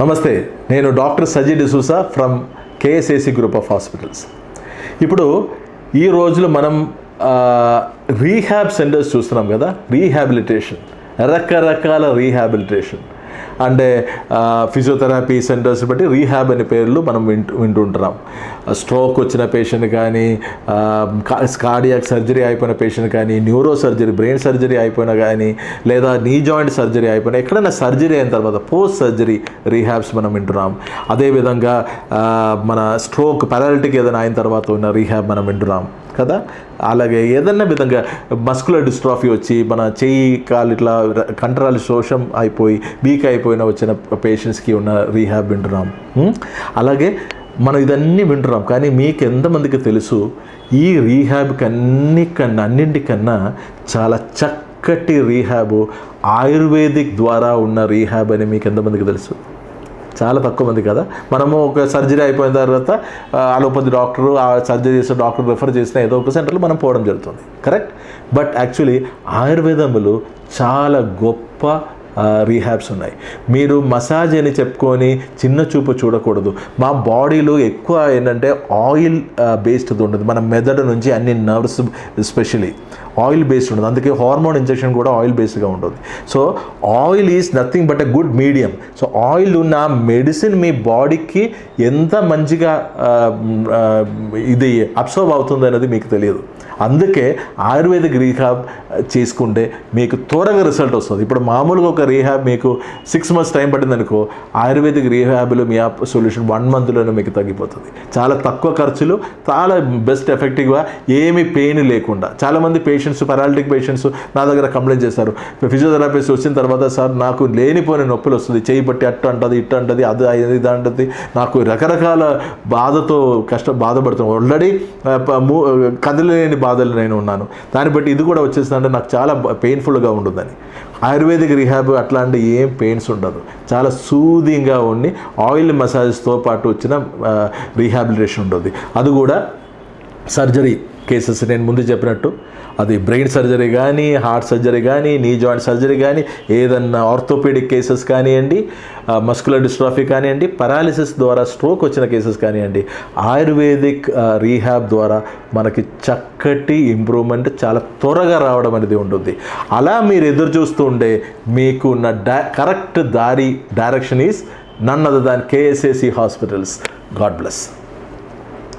నమస్తే నేను doctor Saji D'Souza from KSAC group of hospitals. ఇప్పుడు ఈ రోజులు మనం రీహాబ్ సెంటర్స్ చూస్తున్నాం కదా రీహాబిలిటేషన్ రకరకాల రీహాబిలిటేషన్. అంటే ఫిజియోథెరపీ సెంటర్స్ బట్టి రీహాబ్ అనే పేర్లు మనం వింటూ వింటుంటున్నాం స్ట్రోక్ వచ్చిన పేషెంట్ కానీ కార్డియాక్ సర్జరీ అయిపోయిన పేషెంట్ కానీ న్యూరో సర్జరీ బ్రెయిన్ సర్జరీ అయిపోయినా కానీ లేదా నీ జాయింట్ సర్జరీ అయిపోయినా ఎక్కడైనా సర్జరీ అయిన తర్వాత పోస్ట్ సర్జరీ రీహాబ్స్ మనం వింటున్నాం. అదేవిధంగా మన స్ట్రోక్ పెరాలిటీకి ఏదైనా అయిన తర్వాత ఉన్న రీహాబ్ మనం వింటున్నాం. కదా? అలాగే ఏదన్నా విధంగా మస్కులర్ డిస్ట్రాఫీ వచ్చి మన చెయ్యి కాలు ఇట్లా కంటరాలు శోషం అయిపోయి వీక్ అయిపోయిన వచ్చిన పేషెంట్స్కి ఉన్న రీహాబ్ వింటున్నాం. అలాగే మనం ఇదన్నీ వింటున్నాం. కానీ మీకు ఎంతమందికి తెలుసు ఈ రీహాబ్కి అన్నికన్నా అన్నింటికన్నా చాలా చక్కటి రీహాబ్ ఆయుర్వేదిక్ ద్వారా ఉన్న రీహాబ్ అని మీకు ఎంతమందికి తెలుసు? చాలా తక్కువ మంది కదా. మనము ఒక సర్జరీ అయిపోయిన తర్వాత అలోపతి డాక్టరు ఆ సర్జరీ చేసిన డాక్టర్ రిఫర్ చేసిన ఏదో ఒక సెంటర్లో మనం పోవడం జరుగుతుంది. కరెక్ట్? బట్ యాక్చువల్లీ ఆయుర్వేదములు చాలా గొప్ప రీహాబ్స్ ఉన్నాయి. మీరు మసాజ్ అని చెప్పుకొని చిన్న చూపు చూడకూడదు. మా బాడీలో ఎక్కువ ఏంటంటే ఆయిల్ బేస్డ్ ఉండదు. మన మెదడు నుంచి అన్ని నర్వ్స్ ఎస్పెషలీ ఆయిల్ బేస్డ్ ఉండదు. అందుకే హార్మోన్ ఇంజెక్షన్ కూడా ఆయిల్ బేస్డ్గా ఉంటుంది. So oil is nothing but a good medium so oil ఉన్న మెడిసిన్ మీ బాడీకి ఎంత మంచిగా ఇది అబ్సర్వ్ అవుతుంది అనేది మీకు తెలియదు. అందుకే ఆయుర్వేదిక్ రీహాబ్ చేసుకుంటే మీకు త్వరగా రిజల్ట్ వస్తుంది. ఇప్పుడు మామూలుగా ఒక రీహాబ్ మీకు సిక్స్ మంత్స్ టైం పట్టింది అనుకో ఆయుర్వేదిక్ రీహాబ్లో మీ యాప్ సొల్యూషన్ వన్ మంత్లోనే మీకు తగ్గిపోతుంది. చాలా తక్కువ ఖర్చులు చాలా బెస్ట్ ఎఫెక్టివ్గా ఏమి పెయిన్ లేకుండా. చాలామంది పేషెంట్స్ పెరాలిటిక్ పేషెంట్స్ నా దగ్గర కంప్లైంట్ చేస్తారు. ఫిజియోథెరపిస్ట్ వచ్చిన తర్వాత సార్ నాకు లేనిపోయిన నొప్పులు వస్తుంది. చేయి పట్టి అట్టు అంటది ఇట్టు అంటది అది అది ఇది అంటది. నాకు రకరకాల బాధతో కష్టం బాధపడుతున్నాను. ఆల్రెడీ కదలలేని బాధలు నేను ఉన్నాను. దాన్ని బట్టి ఇది కూడా వచ్చేసిందంటే నాకు చాలా పెయిన్ఫుల్గా ఉంటుందని. ఆయుర్వేదిక్ రిహాబ్ అట్లాంటి ఏం పెయిన్స్ ఉండదు. చాలా సూదింగ్గా ఉండి ఆయిల్ మసాజెస్తో పాటు వచ్చిన రీహాబిలిటేషన్ ఉంటుంది అది కూడా సర్జరీ కేసెస్ నేను ముందు చెప్పినట్టు. అది బ్రెయిన్ సర్జరీ కానీ హార్ట్ సర్జరీ కానీ నీ జాయింట్ సర్జరీ కానీ ఏదన్నా ఆర్థోపెడిక్ కేసెస్ కానివ్వండి మస్కులర్ డిస్ట్రాఫీ కానివ్వండి పరాలిసిస్ ద్వారా స్ట్రోక్ వచ్చిన కేసెస్ కానివ్వండి ఆయుర్వేదిక్ రీహాబ్ ద్వారా మనకి చక్కటి ఇంప్రూవ్మెంట్ చాలా త్వరగా రావడం అనేది ఉంటుంది. అలా మీరు ఎదురు చూస్తూ ఉండే మీకు ఉన్న డా కరెక్ట్ దారి direction is none other than KSAC hospitals. God bless.